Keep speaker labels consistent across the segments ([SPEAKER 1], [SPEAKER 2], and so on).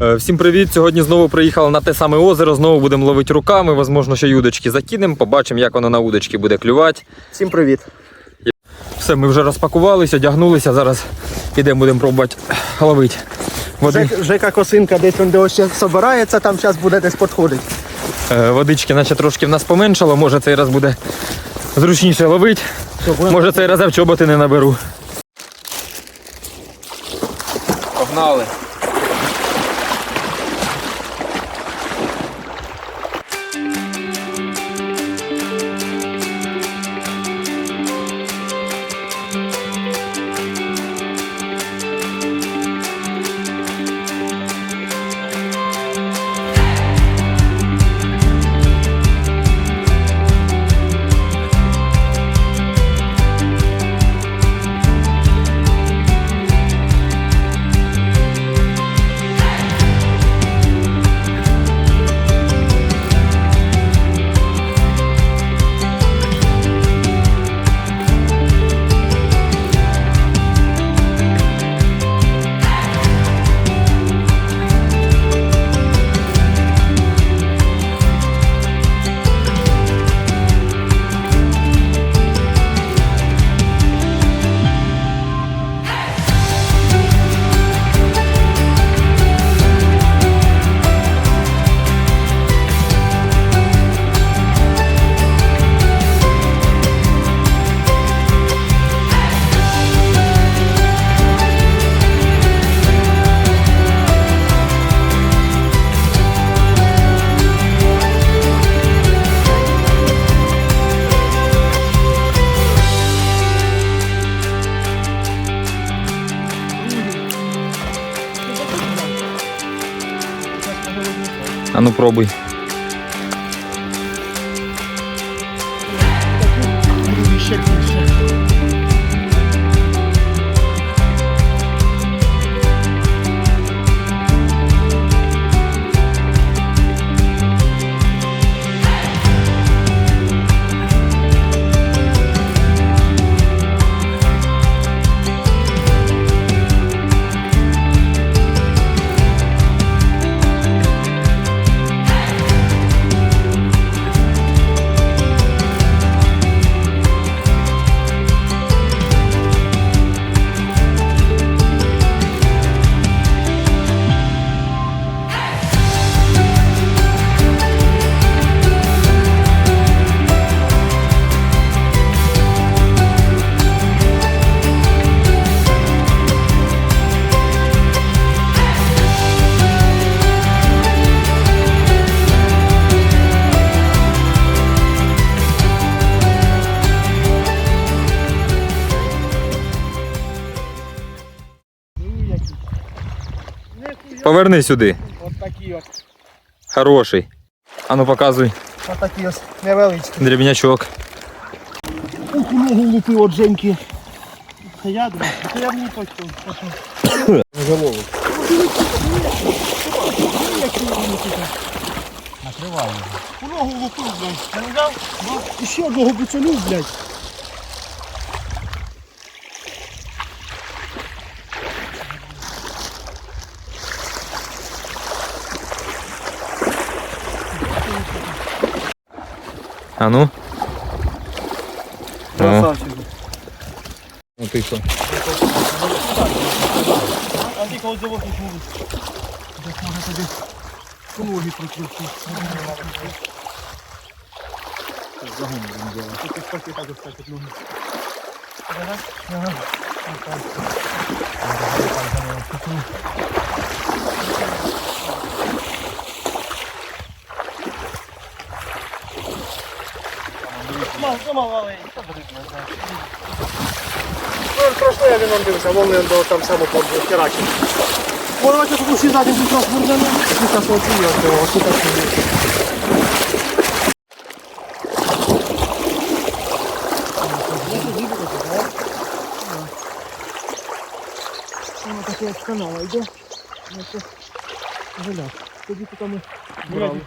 [SPEAKER 1] Е, Всім привіт! Сьогодні знову приїхали на те саме озеро, знову будемо ловити руками, можливо, ще й удочки закинемо, побачимо, як воно на удочки буде клювати.
[SPEAKER 2] Всім привіт.
[SPEAKER 1] Все, ми вже розпакувалися, одягнулися, зараз підемо будемо пробувати ловити. Води,
[SPEAKER 2] Жек- Жека Косинка десь він де ще собирається, там зараз буде десь підходить.
[SPEAKER 1] е, водички наче трошки в нас поменшало, може цей раз буде зручніше ловити. Може цей раз я в чоботи не наберу. Погнали. А ну пробуй. Поверни сюди.
[SPEAKER 2] От такі от.
[SPEAKER 1] Хороший. А ну показуй.
[SPEAKER 2] От такі ось невеличкі.
[SPEAKER 1] Дрібнячок.
[SPEAKER 2] Ух, у ногу лупив от Женьки. Це я думаю, це я мені точно.
[SPEAKER 3] Накриваю.
[SPEAKER 2] У ногу лупив, блядь. Не взяв? І ще одного буцанув, блядь.
[SPEAKER 1] А ну.
[SPEAKER 2] Красавчик.
[SPEAKER 1] ну ти що?
[SPEAKER 2] А ти коли завод не можеш. Десь може тобі по ноги прикрутити.
[SPEAKER 3] Загон будемо делать.
[SPEAKER 2] Ти так і так от ноги. Ага. Ага. Мав, це мав, але Ну, страшно, я він вам дивився, вон він до там само. Може, бачите, тут усі ззаді будуть нас є. Воно таке як з канала йде. Ну. Тоді тут ми брали.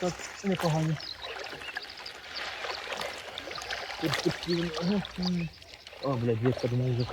[SPEAKER 2] Так непогані. А, блядь, ветка, думаю, вже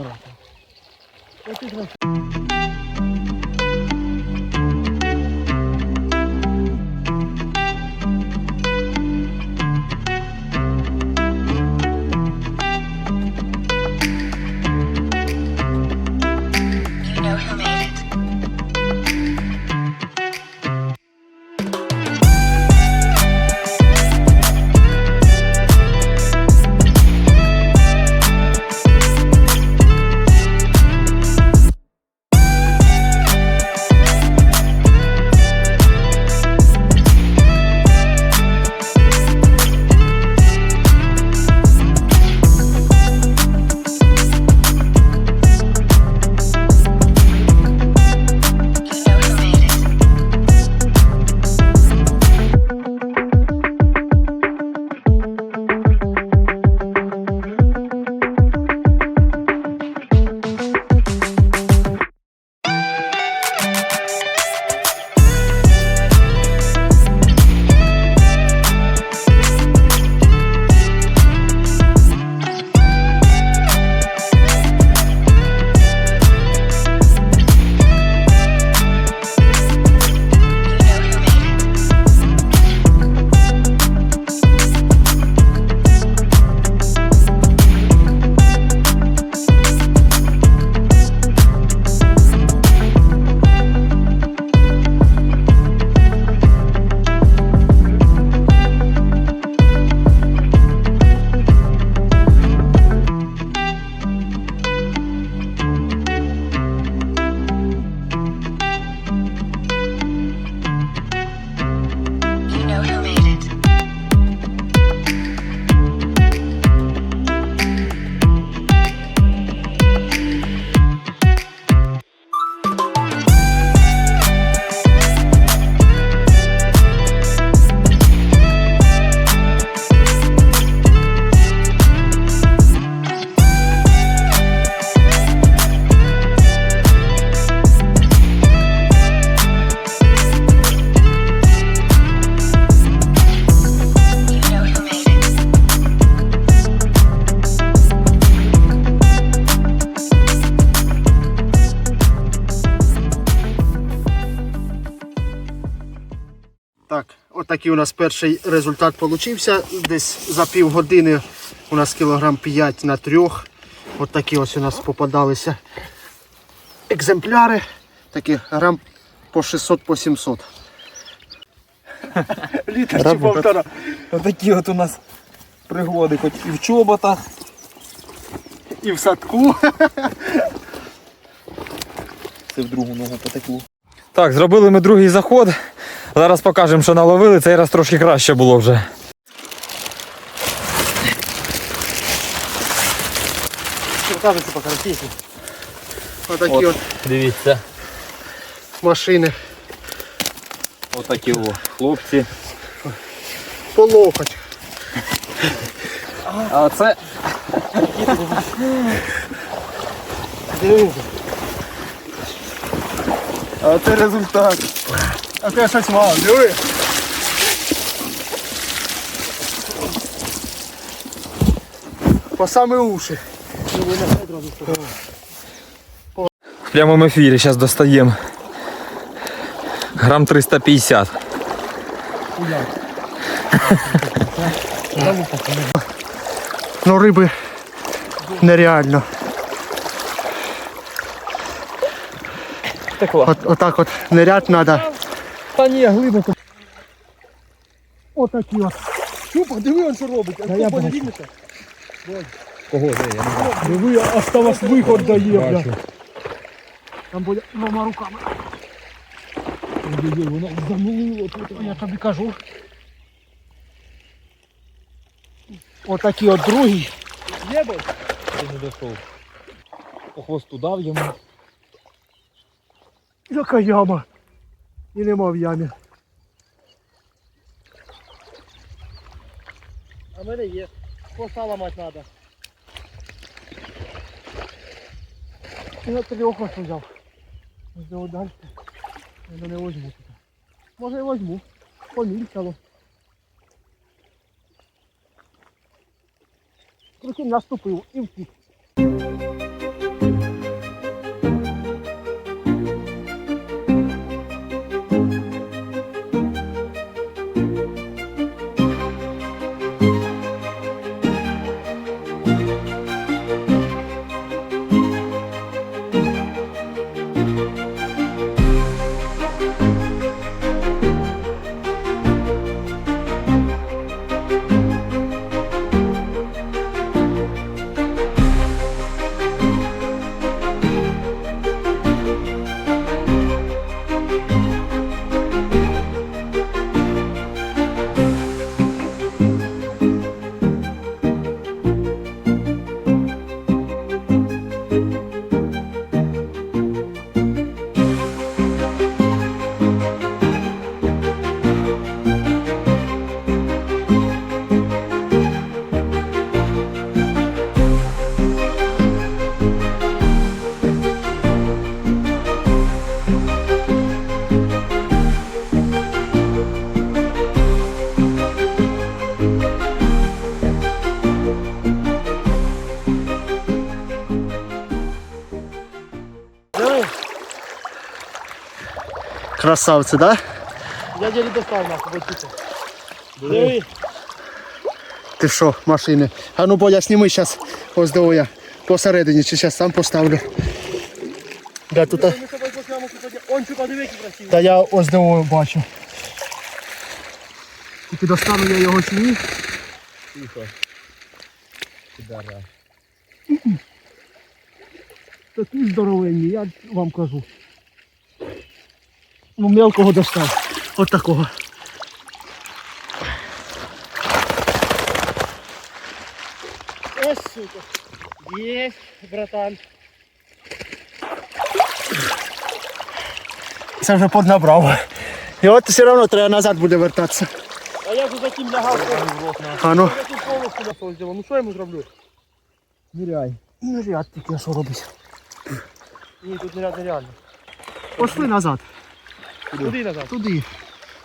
[SPEAKER 2] отакий у нас перший результат получився. Десь за півгодини у нас кілограм 5 на трьох. От такі ось у нас попадалися екземпляри. Такі грам по 600 по 700. Літр чи повтора.
[SPEAKER 1] Отакі от у нас пригоди, хоч і в чоботах.
[SPEAKER 2] І в садку.
[SPEAKER 1] Це в другу ногу потекло. Так, зробили ми другий заход. Зараз покажемо, що наловили. Цей раз трошки краще було вже.
[SPEAKER 2] Кажеться по карпісі. Отакі от
[SPEAKER 1] Дивіться,
[SPEAKER 2] машини
[SPEAKER 1] отакі о, хлопці.
[SPEAKER 2] по локоть.
[SPEAKER 1] А це
[SPEAKER 2] Дивіться.
[SPEAKER 1] а це результат.
[SPEAKER 2] А ти щось мав, диви. По саме уші.
[SPEAKER 1] В прямому ефірі зараз достаємо. Грам 350.
[SPEAKER 2] Ну риби нереально.
[SPEAKER 1] Текла.
[SPEAKER 2] От, отак от нырять треба.
[SPEAKER 1] Та ні, глибоко.
[SPEAKER 2] Отакі от. Ну, подиви, он що робить. А
[SPEAKER 3] я бачу. Кого де? Я не знаю.
[SPEAKER 2] Диви, аж виход дає, бля.
[SPEAKER 3] Бачу.
[SPEAKER 2] Там буде двома руками.
[SPEAKER 3] Ой-ой-ой, Воно замулило тут.
[SPEAKER 2] Я тобі кажу. Отакі от другі. Єбать.
[SPEAKER 1] Ти не дійшов. По хвосту дав йому.
[SPEAKER 2] Яка яма. І нема в ямі. А в мене є. Хвоста ламати треба. Я тобі охост взяв. Можливо далі. Я не возьму тут. Може і возьму. Помільцяло. Прикинь, наступив і втік. Красавці, да? Я ділі достав нахуй, бачите. Диви. Ти що, машини? А ну Бодя, сніми зараз ось до я посередині, чи зараз сам поставлю. Да, тут... Та я ось до бачу. Тільки достану я його чи ні.
[SPEAKER 3] Підара.
[SPEAKER 2] Такі здоровенні, я вам кажу. Ну, мелкого достав. От такого. Ось, сука. Є, братан. Це вже поднабрав. І от все одно треба назад буде вертатися.
[SPEAKER 4] А я вже за тим лягав.
[SPEAKER 2] А ну,
[SPEAKER 4] Я тут повністю на. Ну що я йому зроблю?
[SPEAKER 3] Ниряй.
[SPEAKER 2] ну ряд тільки, що робить?
[SPEAKER 4] Ні, тут нереально нереально.
[SPEAKER 2] Пошли назад.
[SPEAKER 4] Куди назад?
[SPEAKER 2] Туди.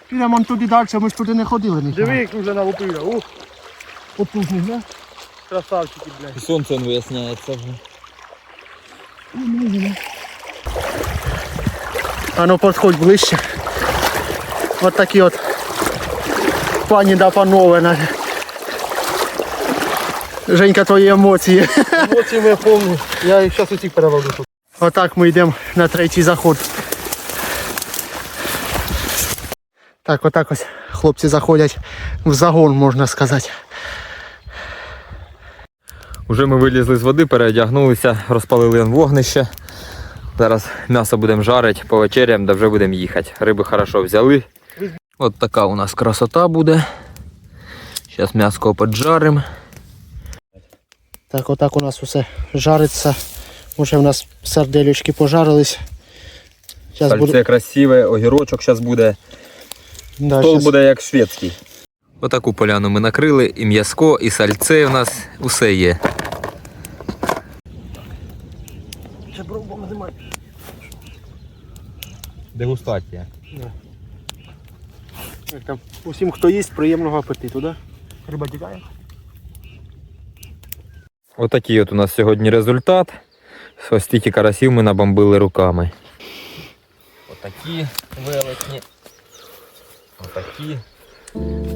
[SPEAKER 2] Підемо туди далі, ми ж туди не ходили. ніхто.
[SPEAKER 4] Диви, як вже налупив. Ух,
[SPEAKER 2] Потужний, да?
[SPEAKER 4] красавчики, блядь.
[SPEAKER 3] І сонце виясняється вже.
[SPEAKER 2] А ну підходь ближче. От такі от пані да панове. на- Женька, твої емоції.
[SPEAKER 4] Емоції ми повні. Я їх зараз усіх переловлю тут.
[SPEAKER 2] Отак ми йдемо на третій заход. Так, отак ось хлопці заходять в загон, можна сказати.
[SPEAKER 1] Уже ми вилізли з води, переодягнулися, розпалили вогнище. Зараз м'ясо будемо жарити, повечеряємо, да вже будемо їхати. Риби хорошо взяли. От така у нас красота буде. Зараз м'яско поджаримо.
[SPEAKER 2] Так, отак у нас усе жариться. Уже в нас сарделючки пожарились. Зараз
[SPEAKER 1] Сальце
[SPEAKER 2] буде.
[SPEAKER 1] красиве, огірочок зараз буде.
[SPEAKER 2] Да,
[SPEAKER 1] Стол
[SPEAKER 2] щас-
[SPEAKER 1] буде як шведський. Отаку поляну ми накрили, і м'яско, і сальце у нас усе є. Дегустація.
[SPEAKER 2] Як там, Усім, хто їсть, приємного апетиту, да?
[SPEAKER 4] Риба тікає.
[SPEAKER 1] Отакий от у нас сьогодні результат. Ось стільки карасів ми набомбили руками. Отакі велетні. Então tá aqui.